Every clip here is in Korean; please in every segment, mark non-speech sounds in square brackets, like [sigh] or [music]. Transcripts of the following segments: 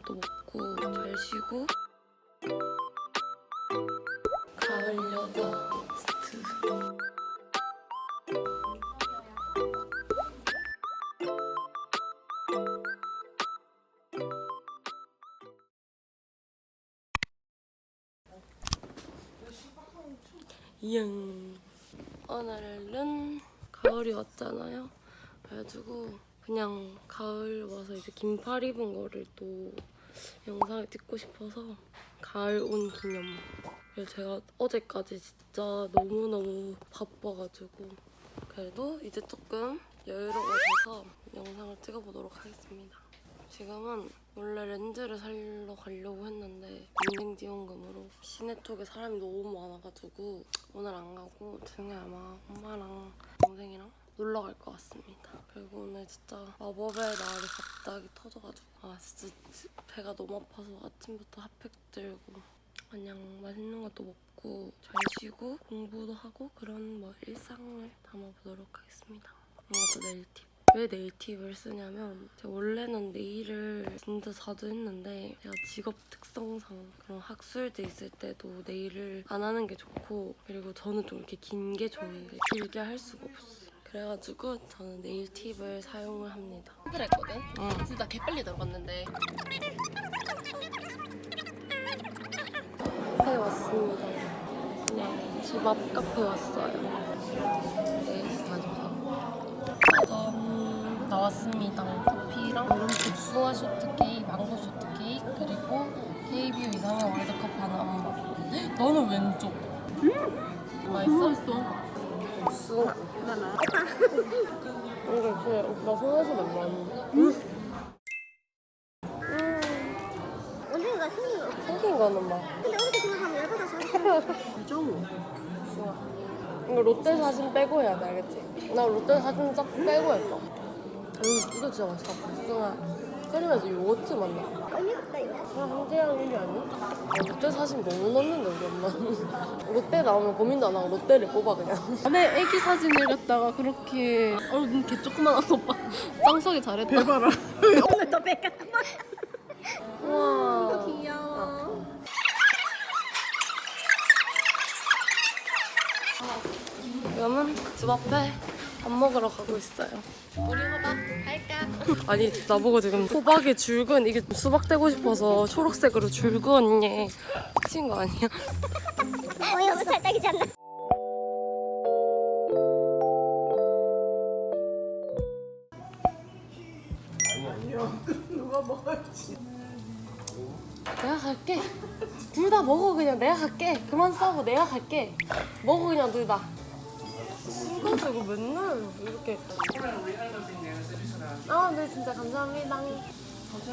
것도 먹고 잘 쉬고 가을 여자 스트. 이응. 오늘은 가을이 왔잖아요. 그래가지고 그냥 가을 와서 이제 긴팔 입은 거를 또 영상을 찍고 싶어서 가을 온 기념 그래서 제가 어제까지 진짜 너무너무 바빠가지고 그래도 이제 조금 여유로워 져서 영상을 찍어보도록 하겠습니다. 지금은 원래 렌즈를 사러 가려고 했는데 인생 지원금으로 시내 쪽에 사람이 너무 많아가지고 오늘 안 가고 등에 아마 엄마랑 동생이랑 놀러 갈 것 같습니다. 그리고 오늘 진짜 마법의 날이 갑자기 터져가지고 아 진짜 배가 너무 아파서 아침부터 핫팩 들고 그냥 맛있는 것도 먹고 잘 쉬고 공부도 하고 그런 뭐 일상을 담아보도록 하겠습니다. 이것도 네일팁. 왜 네일팁을 쓰냐면 제가 원래는 네일을 진짜 자주 했는데 제가 직업 특성상 그런 학술제 있을 때도 네일을 안 하는 게 좋고 그리고 저는 좀 이렇게 긴 게 좋은데 길게 할 수가 없어요. 그래가지고 저는 네일 팁을 사용을 합니다. 그랬거든. 응. 진짜 개빨리 들어갔는데 카페에 왔습니다. 그냥 집 앞 카페 왔어요. 네, 가져가. 짜잔 나왔습니다. 커피랑 복숭아 쇼트 케이크, 망고 쇼트 케이크 그리고 KBO 이상형 월드컵 하나 너는 왼쪽 맛있어? 맛있어. 복숭아 이게 그래 오빠 손에서 만나는 언젠가 생긴 거. 생긴 거는 막 근데 어떻게 생각하면 열받아서. 좀. 이거 롯데 사진 빼고 해야 돼 알겠지? 나 롯데 사진 싹 빼고 했어 이거, 이거 진짜 맛있어 복숭아 크림에서 요거트 의미 없다 이거. 그냥 한계양 일이 아니야? 아, 롯데 사진 너무 넣는데 우리 엄마는 [laughs] 롯데 나오면 고민도 안 하고 롯데를 뽑아 그냥 남의 애기 사진을 갖다가 그렇게 어, 눈개 조그만한 오빠 [laughs] 짱석이 잘했다. 대박아. [laughs] 오늘 더 배가. 우와 귀여워. 지금은 집 앞에 밥 먹으러 가고 있어요 우리 호박 할까? [laughs] 아니 나보고 지금 호박에 줄근 이게 수박 떼고 싶어서 초록색으로 줄근 얘 미친 거 아니야? 어이 살짝이잖아. 내가 갈게. 둘 다 먹어 그냥. 내가 갈게. 그만 싸고 내가 갈게. 먹어 그냥 둘다 술 가지고 맨날 이렇게 아네 진짜 감사합니다 음. 안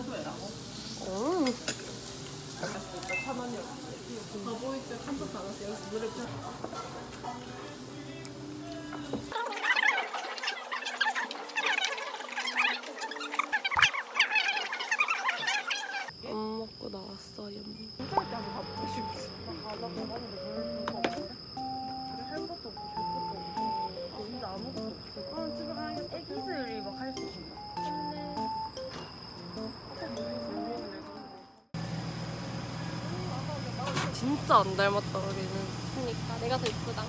진짜 안 닮았다 우리는. 그러니까 내가 더 이쁘다.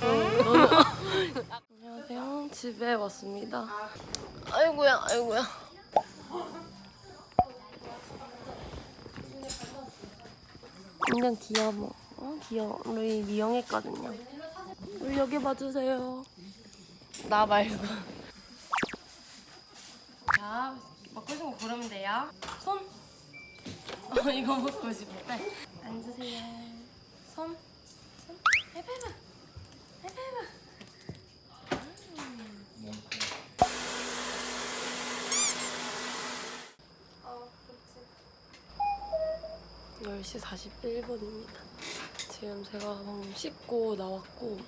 [laughs] 안녕하세요. 집에 왔습니다. 아이고야, 아이고야. 완전 귀여워. 어, 귀여워. 우리 미용했거든요. 우리 여기 봐주세요. 나 말고. 자, 먹고 싶은 거 고르면 돼요. 손. 어, 이거 먹고 싶대. 앉으세요. 손. 손. 해봐봐. 해봐봐. 10시 41분입니다. 지금 제가 방금 씻고 나왔고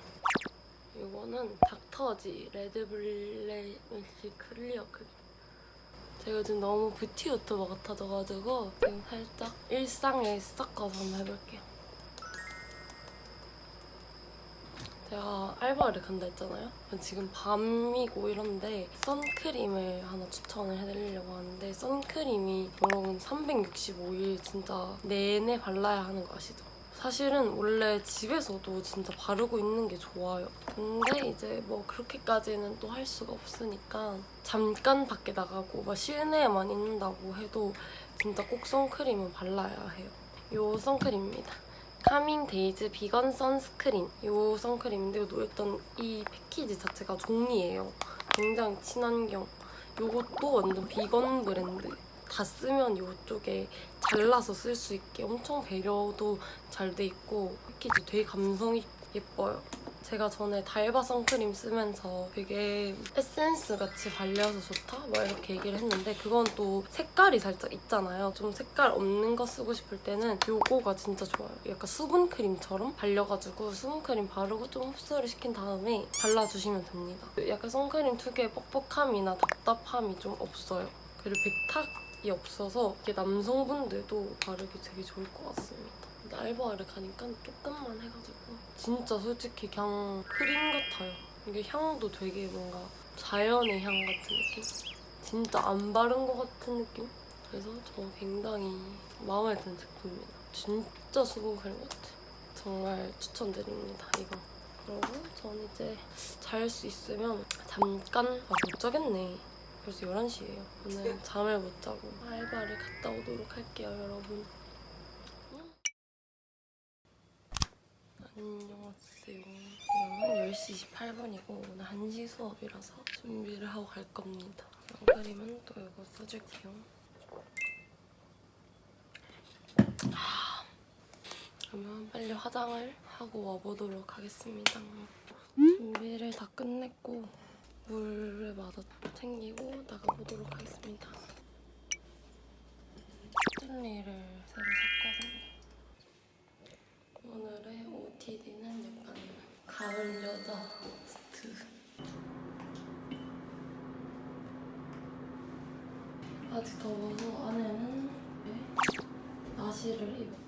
이거는 닥터지 레드블레 멜시 클리어 크림 제가 지금 너무 뷰티 유튜버 같아져가지고 지금 살짝 일상에 섞어서 한번 해볼게요. 제가 알바를 간다 했잖아요. 지금 밤이고 이런데 선크림을 하나 추천을 해드리려고 하는데 선크림이 여러분 365일 진짜 내내 발라야 하는 거 아시죠? 사실은 원래 집에서도 진짜 바르고 있는 게 좋아요. 근데 이제 뭐 그렇게까지는 또 할 수가 없으니까 잠깐 밖에 나가고 막 실내에만 있는다고 해도 진짜 꼭 선크림은 발라야 해요. 요 선크림입니다. 카밍 데이즈 비건 선스크린 요 선크림인데 일단 이 패키지 자체가 종이에요. 굉장히 친환경. 요것도 완전 비건 브랜드. 다 쓰면 요쪽에 잘라서 쓸 수 있게 엄청 배려도 잘 돼 있고 패키지 되게 감성이 예뻐요. 제가 전에 달바 선크림 쓰면서 되게 에센스 같이 발려서 좋다? 막 이렇게 얘기를 했는데 그건 또 색깔이 살짝 있잖아요. 좀 색깔 없는 거 쓰고 싶을 때는 요거가 진짜 좋아요. 약간 수분크림처럼 발려가지고 수분크림 바르고 좀 흡수를 시킨 다음에 발라주시면 됩니다. 약간 선크림 특유의 뻑뻑함이나 답답함이 좀 없어요. 그리고 백탁 이 없어서 이게 남성분들도 바르기 되게 좋을 것 같습니다. 근데 알바를 가니까 조금만 해가지고 진짜 솔직히 그냥 크림 같아요. 이게 향도 되게 뭔가 자연의 향 같은 느낌? 진짜 안 바른 것 같은 느낌? 그래서 저 굉장히 마음에 드는 제품입니다. 진짜 수분 크림 같아요. 정말 추천드립니다, 이거. 그리고 전 이제 잘 수 있으면 잠깐, 아, 못 자겠네. 벌써 11시예요. 오늘 잠을 못 자고 알바를 갔다 오도록 할게요, 여러분. 안녕하세요. 지금은 10시 28분이고 오늘 1시 수업이라서 준비를 하고 갈 겁니다. 선크림은 또 이거 써줄게요. 아, 그러면 빨리 화장을 하고 와보도록 하겠습니다. 준비를 다 끝냈고 물을 마저 챙기고 나가보도록 하겠습니다. 스탠리를 새로 샀거든요. 오늘의 OOTD는 약간 가을 여자 스트. 아직 더워서 안에는 네, 나시를 입었고요.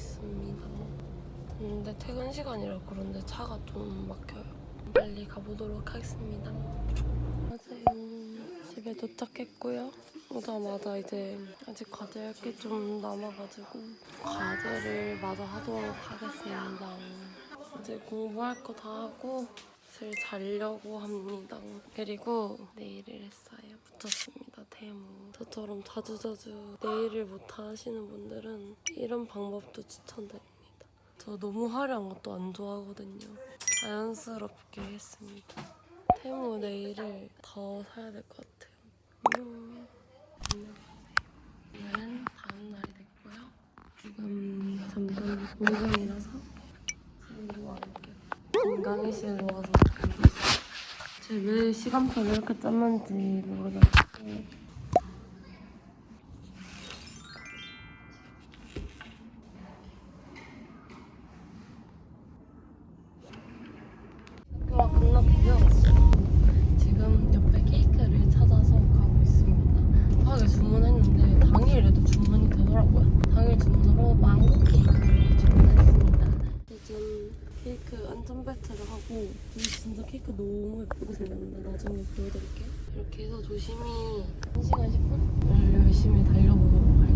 있습니다. 근데 퇴근 시간이라 그런데 차가 좀 막혀요. 빨리 가보도록 하겠습니다. 안녕하세요. 집에 도착했고요. 오자마자 이제 아직 과제할 게 좀 남아가지고 과제를 마저 하도록 하겠습니다. 이제 공부할 거 다 하고 슬 자려고 합니다. 그리고 네일을 했어요. 붙였습니다. 테무. 저처럼 자주자주 네일을 못 하시는 분들은 이런 방법도 추천드립니다. 저 너무 화려한 것도 안 좋아하거든요. 자연스럽게 했습니다. 테무 네일을 더 사야 될 것 같아요. 오늘은 다음 날이 됐고요. 지금 잠깐 공강이라서 지금 할게요. 건강의실로 와서 제가 왜 시간표를 이렇게 짰는지 모르겠고 끝났고요. 지금 옆에 케이크를 찾아서 가고 있습니다. 급하게 주문했는데 당일에도 주문이 되더라고요. 당일 주문으로 망고 케이크를 주문했습니다. 짜잔 케이크 안전벨트를 하고 이거 진짜 케이크 너무 예쁘게 생겼는데 나중에 보여드릴게요. 이렇게 해서 조심히 1시간 10분을 열심히 달려보도록 할게요.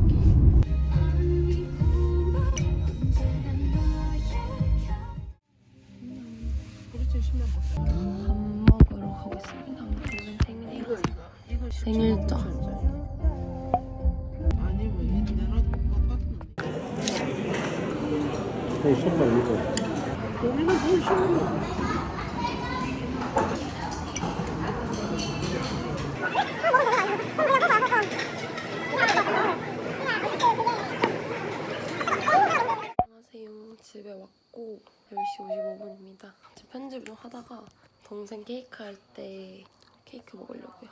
어, 손발 이거. 우리는 뭘. 안녕하세요. 집에 왔고 10시 55분입니다. 지금 편집 좀 하다가 동생 케이크 할 때 케이크 먹으려고요.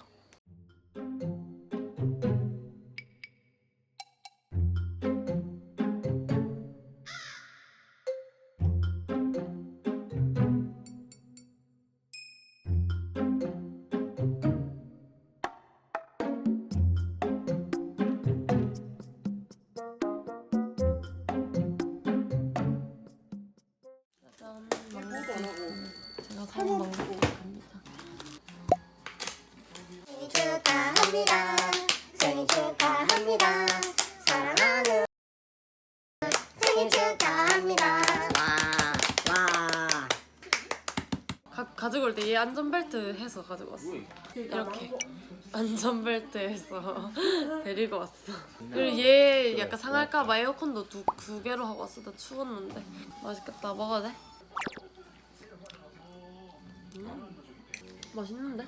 가, 가지고 올 때 얘 안전벨트 해서 가지고 왔어. 이렇게 안전벨트 해서 [laughs] 데리고 왔어. 그리고 얘 약간 상할까봐 에어컨도 두, 두 개로 하고 왔어. 나 추웠는데 맛있겠다. 먹어도 돼? 음, 맛있는데?